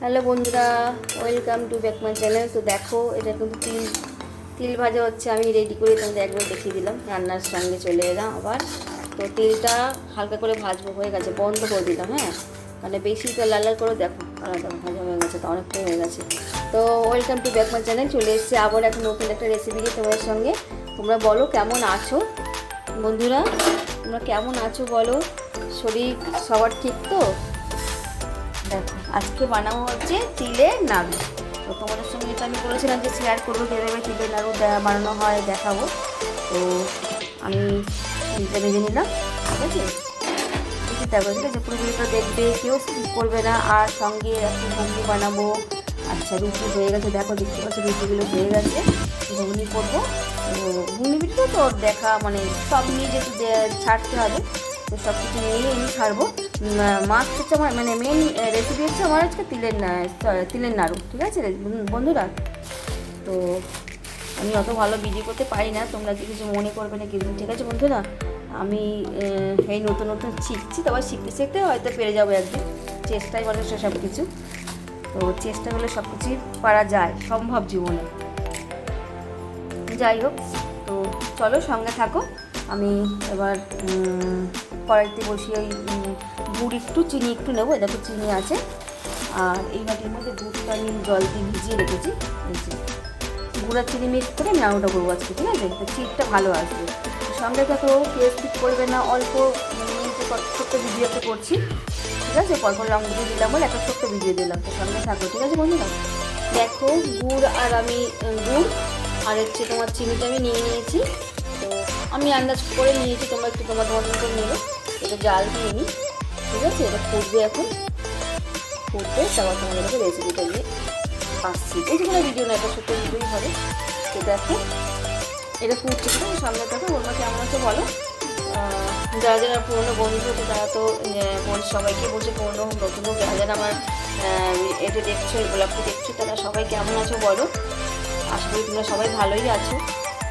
Hello বন্ধুরা welcome to back my channel তো দেখো, এটা কিন্তু তিল তিল ভাজা হচ্ছে, আমি রেডি করে তোমাদের একবার দেখিয়ে দিলাম। রান্নার সঙ্গে চলে এলাম আবার। তো তেলটা হালকা করে ভাজবো, হয়ে গেছে, বন্ধ করে দিলাম হ্যাঁ? মানে বেশি তো লাল লাল করে দেখো আলাদা ভাজা হয়ে গেছে, তো অনেকটাই হয়ে গেছে। তো welcome to back my channel চলে এসেছে আবার এখন নতুন একটা রেসিপি দিয়ে তোমাদের সঙ্গে। তোমরা বলো, কেমন আছো? বন্ধুরা, তোমরা কেমন আছো বলো? শরীর সবার ঠিক তো? দেখো, আজকে বানাবো হচ্ছে তিলের নাড়ু। তো তোমাদের সঙ্গে যেটা আমি বলেছিলাম যে শেয়ার করব কীভাবে তিলের নাড়ু বানানো হয়, দেখাবো। তো আমি তিলটা ভেজে নিলাম, ঠিক আছে? ঠিক আছে? পুরো ভিডিওটা দেখবে, কেউ করবে না, আর সঙ্গে একটু ঘুগনি বানাবো। আচ্ছা রুটি হয়ে গেছে, দেখো, দেখতে পাচ্ছি, রুটিগুলো হয়ে গেছে। ঘুগনি করব। তো ঘুগনি পিঠে তো দেখা মানে সব নিয়ে যেহেতু ছাড়তে হবে, তো সব কিছু নিয়েই আমি ছাড়বো। মাছ হচ্ছে আমার মানে মেন রেসিপি হচ্ছে আমার আজকে তিলের তিলের নাড়ু, ঠিক আছে? বন্ধুরা, তো আমি অত ভালো ভিডিও করতে পারি না, তোমরা কিছু মনে করবে না কিন্তু ঠিক আছে, বন্ধুরা? আমি এই নতুন নতুন শিখছি তবে শিখতে শিখতে হয়তো পেরে যাব একদিন। চেষ্টাই মানুষ সব কিছু তো চেষ্টা করলে সব কিছুই পারা যায়, সম্ভব জীবনে। যাই হোক, তো চলো সঙ্গে থাকো। আমি এবার কড়াইতে বসিয়ে ওই গুড় একটু, চিনি একটু নেব দেখো চিনি আছে। আর এই বাটির মধ্যে দুধটা আমি জল দিয়ে ভিজিয়ে রেখেছি। গুঁড়া চিনি মিক্স করে আমি নাড়ুটা করব আজকে, ঠিক আছে? তো চিটটা ভালো আসবে। সঙ্গে দেখো পেঁয়াজ ঠিক করবে না, অল্প ছোট্ট ভিডিওতে করছি, ঠিক আছে? পরপর রঙ দিয়ে দিলাম বলে একটা ছোট্ট ভিডিও দিলাম। তো সঙ্গে থাকো, ঠিক আছে বন্ধুরা? দেখো, গুড় আর আমি গুড়, আর হচ্ছে তোমার চিনিটা আমি নিয়ে নিয়েছি। তো আমি আন্দাজ করে নিয়েছি, তোমরা একটু তোমার তোমার করে নেবে। এটা জাল দিয়ে নিই। ঠিক আছে? এটা ফুটবে এখন। ফুটবে, তারপর তোমাদেরকে রেসিপিটা দিয়ে আসছি এই যে কোনো ভিডিও না, এটা ছোট্ট ভিডিওই হবে। তো দেখো, এটা ফুটছে ঠিক সামনে ওর মধ্যে কেমন আছে বলো। যারা যারা পুরনো বন্ধু আছে তারা তো সবাইকে বসে পুরনো হোক নতুন হোক যারা যারা আমার এতে দেখছ, এই গোলাপটি দেখছ, তারা সবাই কেমন আছো বলো? করি তোমরা সবাই ভালোই আছো।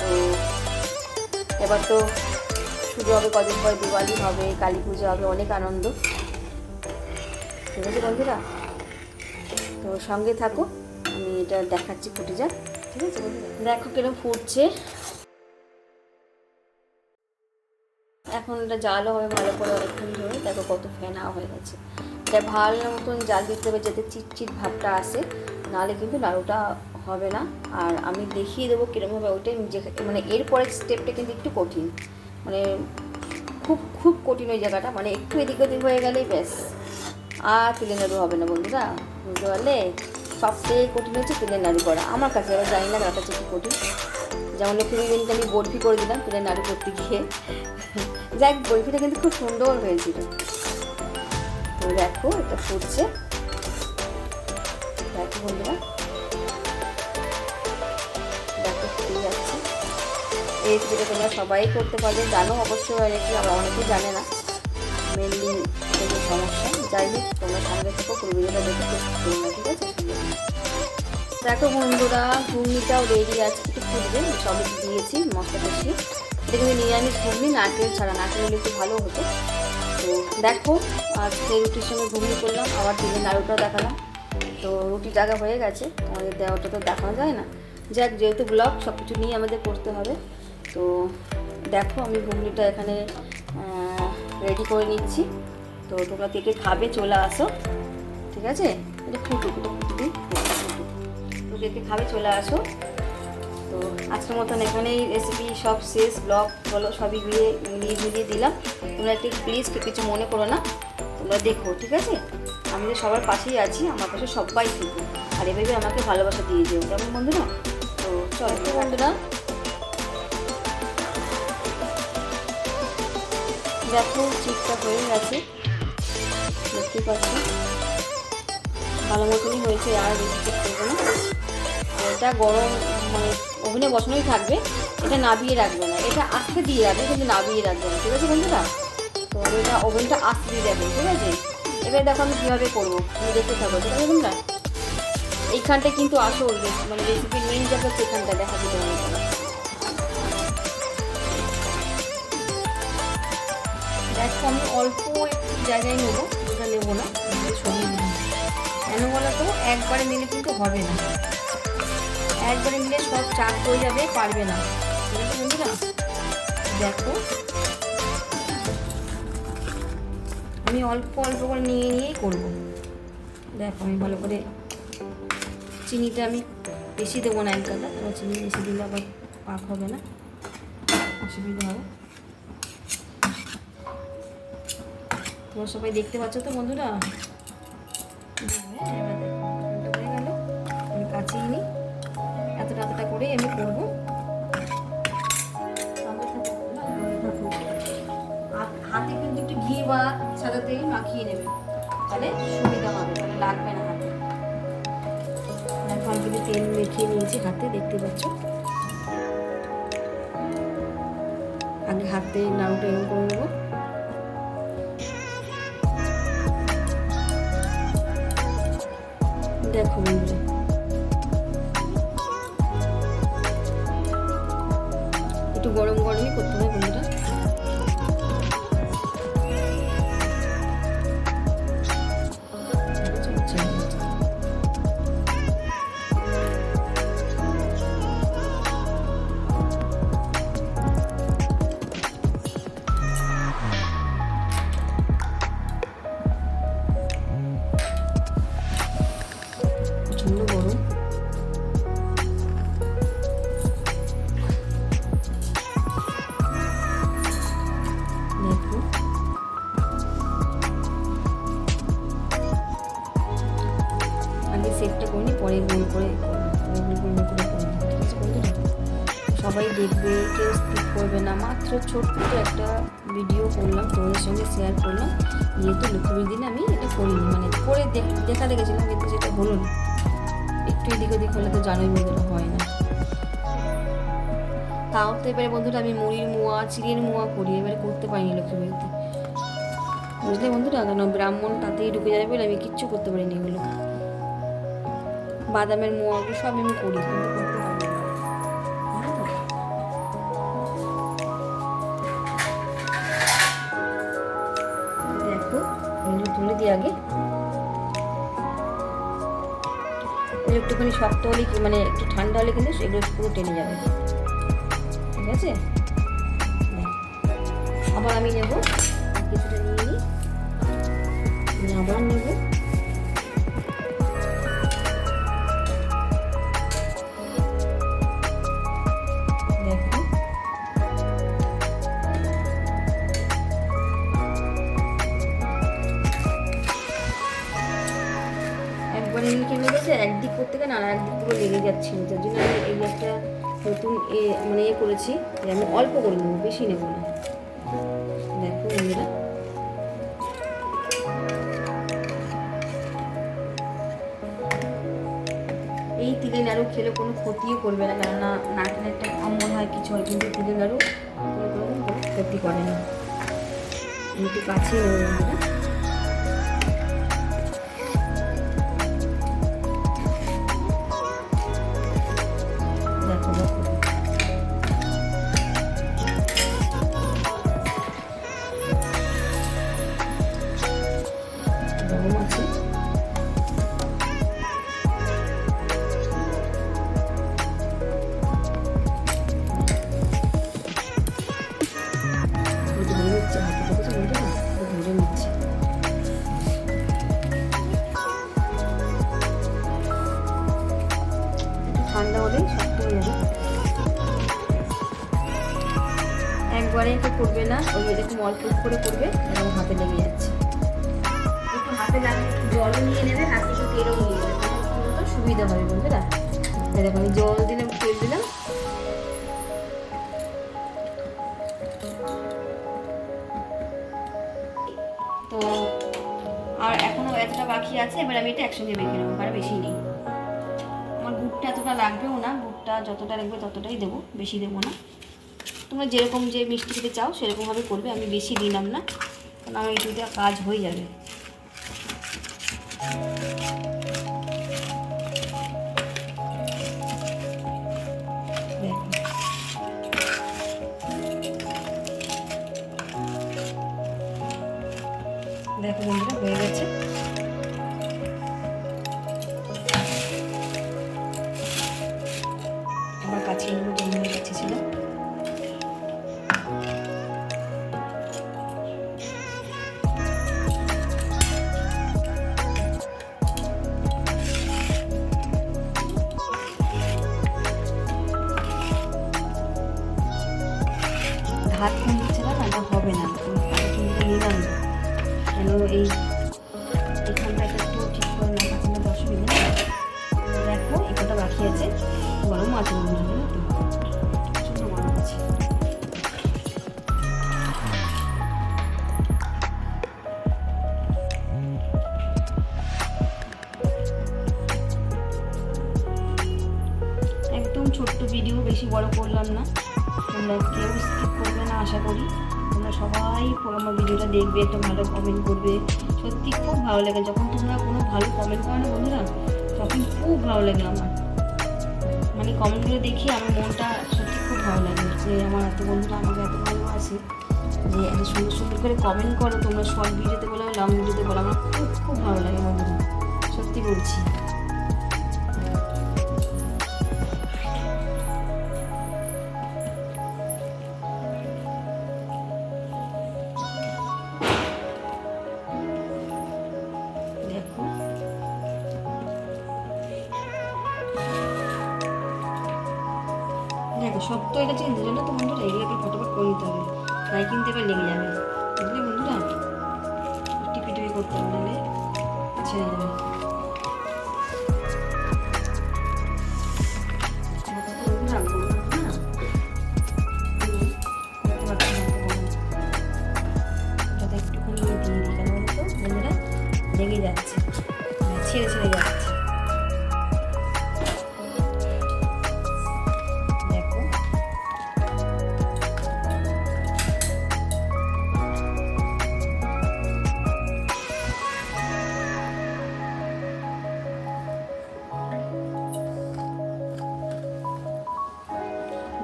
তো, এবার তো পুজো হবে, কদিন পর দিওয়ালি হবে, কালী পুজো হবে, অনেক আনন্দ। ঠিক আছে বন্ধুরা? তো সঙ্গে থাকো, আমি এটা দেখাচ্ছি ফুটে যাক ঠিক আছে? দেখো কিরম ফুটছে। এখন এটা জালও হবে, ভালো করে অনেকক্ষণ ধরে। দেখো কত ফেনা হয়ে গেছে। এটা ভালো মতন জাল দিতে হবে, যাতে চিটচিট ভাবটা আসে। নাহলে কিন্তু নাড়ুটা হবে না। আর আমি দেখিয়ে দেবো কীরকমভাবে ওইটাই যে মানে এরপরের স্টেপটা কিন্তু একটু কঠিন। মানে খুব খুব কঠিন ওই জায়গাটা। মানে একটু এদিক ওদিক হয়ে গেলেই ব্যাস। আর তিলের নাড়ু হবে না বন্ধুরা। বুঝতে পারলে? সবচেয়ে কঠিন হচ্ছে তিলের নাড়ু করা। আমার কাছে এবার জানি না কাছে কি কঠিন। যেমন লক্ষ্মী দিনকে আমি বরফি করে দিলাম তিলের নাড়ু করতে গিয়ে। যাই বরফিটা কিন্তু খুব সুন্দর হয়েছিল। দেখো, এটা ফুটছে। দেখো বন্ধুরা। রেসিপিটা তোমরা সবাই করতে পারবে। জানো অবশ্যই অনেকে আবার অনেকেই জানে না। মেনলি সমস্যা। যাই হোক, তোমরা সঙ্গে থেকো, পুরো ভিডিওটা দেখে ঠিক আছে? দেখো বন্ধুরা ঘুগনিটাও রেডি আছে, একটু ফুটবে সবই দিয়েছি মশলা কষিয়ে এটা কিন্তু নিরামিষ ঘুগনি নারকেল ছাড়া। নারকেল হলে একটু ভালো হতো। তো দেখো, আজকে রুটির সঙ্গে ঘুগনি করলাম, আবার দিলে নাড়ুটাও দেখালাম। তো রুটি টাকা হয়ে গেছে, আমাদের দেওয়াটা তো দেখানো যায় না। যাক, যেহেতু ব্লগ সব কিছু নিয়ে আমাদের করতে হবে। তো দেখো আমি ঘুগনিটা এখানে রেডি করে নিচ্ছি। তো তোমরা কে কে খাবে চলে আসো ঠিক আছে? এটা ফুটুক এটা ফুটুক তো কে কে খাবে চলে আসো। তো আজকের মতন এখানেই রেসিপি সব শেষ ব্লগ বলো সবই মিলিয়ে মিলিয়ে মিলিয়ে দিলাম। তোমরা একটু প্লিজ কিছু মনে করো না তোমরা দেখো ঠিক আছে? আমি তো সবার পাশেই আছি আমার পাশে সবাই থাকব আর এভাবে আমাকে ভালোবাসা দিয়ে দিও কেমন বন্ধুরা? তো চলো বন্ধুরা দেখো চিপটা হয়ে গেছে। দেখতে পাচ্ছি? ভালো মতনই হয়েছে, আর বেশি চেক করব না। এটা গরম মানে ওভেনে বসানোই থাকবে। এটা নাবিয়ে রাখবে না। এটা আস্তে দিয়ে রাখবে, কিন্তু নাবিয়ে রাখবে না। ঠিক আছে বন্ধুরা? তো আমি এটা ওভেনটা আস্তে দিয়ে রাখবেন ঠিক আছে? এবার দেখো আমি কীভাবে করব। তুমি দেখতে থাকো, ঠিক আছে বন্ধুরা? এইখানটা কিন্তু আসল মানে রেসিপির মেন হচ্ছে এখানটা দেখা যেতে দেখো আমি অল্প একটু জায়গায় নেব এটা নেব না নেব কেন বলো তো, একবারে নিলে কিন্তু হবে না। একবারে নিলে সব চাপ হয়ে যাবে, পারবে না। দেখো। আমি অল্প অল্প করে নিয়ে নিয়েই করব। দেখো, আমি ভালো করে চিনিটা আমি বেশি দেবো না এক এবার চিনি বেশি দিলে আবার পাক হবে না। অসুবিধা হবে। তোমরা সবাই দেখতে পাচ্ছ তো বন্ধুরা? হ্যাঁ, হয়ে গেল। আমি কাছেই নিই। এতটা এতটা করেই আমি করব। হাত- হাতে কিন্তু একটু ঘি বা সাদা তেল মাখিয়ে নেবে। তাহলে সুবিধা হবে তাহলে লাগবে না হাতে। আমি কিন্তু তেল মেখিয়ে নিয়েছি হাতে দেখতে পাচ্ছ? আগে হাতে নাড়ুটা এরকম করে নেব। দেখো বন্ধুরা। একটু গরম গরমই করতে হবে বন্ধুরা। করে, সবাই দেখবে, কেউ স্কিপ করবে না। মাত্র ছোট্ট একটা ভিডিও করলাম, তোমাদের সঙ্গে শেয়ার করলাম। যেহেতু লক্ষ্মীর দিন আমি এটা করিনি। মানে করে দেখ- দেখা দেখেছিলাম কিন্তু সেটা হলো না। একটু এদিক ওদিক হলে তো জানোই বন্ধুরা হয় না। তাও তো এবারে বন্ধুরা আমি মুড়ির মোয়া চিড়ের মোয়া করি। এবারে করতে পারিনি লক্ষ্মী বাড়িতে। বুঝলে বন্ধুরা? কেন ব্রাহ্মণ তাতেই ঢুকে যাবে বলে আমি কিচ্ছু করতে পারিনি এগুলো। বাদামের মোয়াগুলো সব আমি করি? দেখো তুলে দিই আগে। একটুখানি শক্ত হলে কি মানে একটু ঠান্ডা হলে কিন্তু এগুলো পুরো টেনে যাবে। ঠিক আছে? আবার আমি নেব, কিছুটা নিয়ে নিই। আবার নেব। গেলে আর একদিক পুরো লেগে যাচ্ছে যার জন্য আমি এই একটা নতুন এ মানে এ করেছি যে আমি অল্প করে নেব, বেশি নেব না। দেখো বন্ধুরা। এই তিলে নাড়ু খেলে কোনো ক্ষতিও করবে না, কেননা নারকেল একটা অম্বল হয়, কিছু হয়, কিন্তু তিলে নাড়ু কোনো ক্ষতি করে না। একটু কাছে নেব একবারে একটু করবে না, ওই এরকম অল্প করে করবে এরকম হাতে লেগে যাচ্ছে। একটু হাতে লাগলে জলও নিয়ে নেবে, হাতে একটু তেলও নিয়ে নেবে। সুবিধা হবে বন্ধুরা। দেখো আমি জল দিলাম, তেল দিলাম। তো, আর এখনও এতটা বাকি আছে, এবার আমি এটা একসঙ্গে মেখে নেব আর বেশি নেই। আমার গুড়টা এতটা লাগবেও না, গুড়টা যতটা লাগবে ততটাই দেবো, বেশি দেবো না। তোমরা যেরকম যে মিষ্টি খেতে চাও, সেরকমভাবে করবে। আমি বেশি দিলাম না, কারণ আমার এইটুকুতে কাজ হয়ে যাবে। দেখো বন্ধুরা, হয়ে গেছে। ছাড়া না এটা হবে না। তো কাঁচা নিলাম না। কেন এই এখানটা একটু ঠিক করে না তো অসুবিধা নেই। দেখো, এই কটা বাকি আছে। গরম আছে গরম আছে। একদম ছোট্ট ভিডিও বেশি বড় করলাম না। তোমরা কেউ স্কিপ করবে না, আশা করি। তোমরা সবাই আমার ভিডিওটা দেখবে, একটা ভালো কমেন্ট করবে। সত্যি খুব ভালো লাগে। যখন তোমরা কোনো ভালো কমেন্ট করো না, বন্ধুরা, তখন খুব ভালো লাগে আমার। মানে কমেন্টগুলো দেখি আমার মনটা সত্যি খুব ভালো লাগে যে আমার এত বন্ধুরা আমাকে এত ভালোবাসে। যে এত সুন্দর সুন্দর করে কমেন্ট করো, তোমরা শর্ট ভিডিওতে বলো লং ভিডিওতে বলো, আমার খুব খুব ভালো লাগে বন্ধুরা। সত্যি বলছি। টিপি টিপি করতে হবে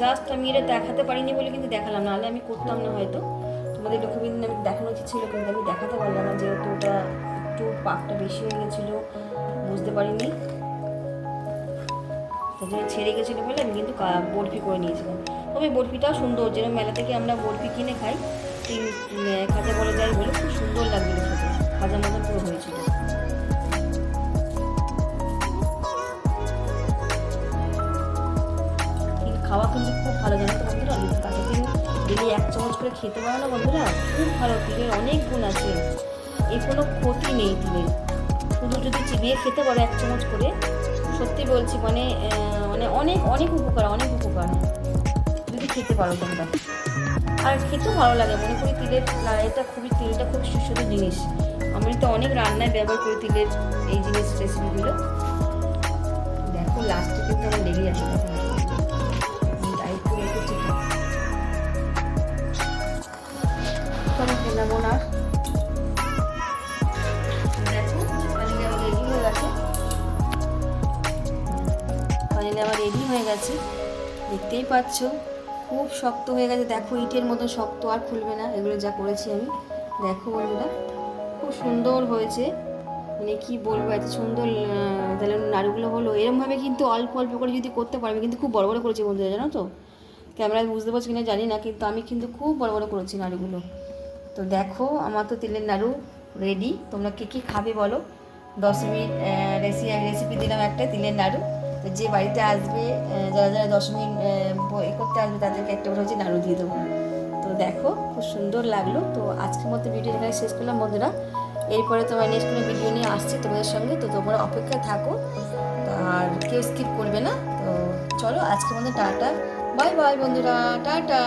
জাস্ট আমি এটা দেখাতে পারিনি বলে কিন্তু দেখালাম নাহলে আমি করতাম না হয়তো। তোমাদের লক্ষ্মীবিন্দিন আমি দেখানো উচিত ছিল কিন্তু আমি দেখাতে পারলাম না যেহেতু ওটা একটু পাকটা বেশি হয়ে গেছিল বুঝতে পারিনি। জন্য ছেড়ে গেছিল বলে আমি কিন্তু বরফি করে নিয়েছিলাম। তবে বরফিটাও সুন্দর যেরকম মেলা থেকে আমরা বরফি কিনে খাই আহ, খাজা বলা যায় বলে খুব সুন্দর লাগছিল খেতে। খাজা মতন পুরো হয়েছিল। ভালো জানো তো বন্ধুরা যদি কাঁচা ডেলি এক চামচ করে খেতে পারো না বন্ধুরা, খুব ভালো তিলের অনেক গুণ আছে। এর কোনো ক্ষতি নেই তিলের শুধু যদি চিবিয়ে খেতে পারো এক চামচ করে, সত্যি বলছি মানে মানে অনেক অনেক উপকার অনেক উপকার। যদি খেতে পারো তোমরা। আর খেতেও ভালো লাগে, মনে করি তিলের এটা খুবই, তিলটা খুব সুস্বাদু জিনিস। আমি তো অনেক রান্নায় ব্যবহার করি তিলের এই জিনিস রেসিপিগুলো দেখো লাস্টে কিন্তু আমার লেগে যাচ্ছে খেলাম না। ফাইনালি আমার রেডি হয়ে গেছে। দেখতেই পাচ্ছ, খুব শক্ত হয়ে গেছে। দেখো, ইটের মতো শক্ত, আর খুলবে না। এগুলো যা করেছি আমি। দেখো, বন্ধুরা, খুব সুন্দর হয়েছে। মানে কি বলব, এত সুন্দর তাহলে নাড়ুগুলো হলো। এরমভাবে কিন্তু অল্প অল্প করে যদি করতে পারবে, কিন্তু খুব বড় বড় করেছি বন্ধুরা, জানো তো? ক্যামেরায় বুঝতে পারছি কিনা জানি না, কিন্তু আমি কিন্তু খুব বড় বড় করেছি নাড়ুগুলো। তো দেখো, আমার তো তেলের নাড়ু রেডি তোমরা কী কী খাবে বলো? দশ মিনিট রেসিপি রেসিপি দিলাম একটা তিলের নাড়ু। তো যে বাড়িতে আসবে যারা যারা দশ মিনিট এ করতে আসবে, তাদেরকে একটা করে হচ্ছে নাড়ু দিয়ে দেবো। তো দেখো, খুব সুন্দর লাগল। তো আজকের মতো ভিডিও এখানে শেষ করলাম, বন্ধুরা। এরপরে তোমার নেক্সট কোনো ভিডিও নিয়ে আসছি তোমাদের সঙ্গে। তো তোমরা অপেক্ষায় থাকো। আর কেউ স্কিপ করবে না। তো চলো, আজকের মতো টাটা। বাই বাই বন্ধুরা। টাটা।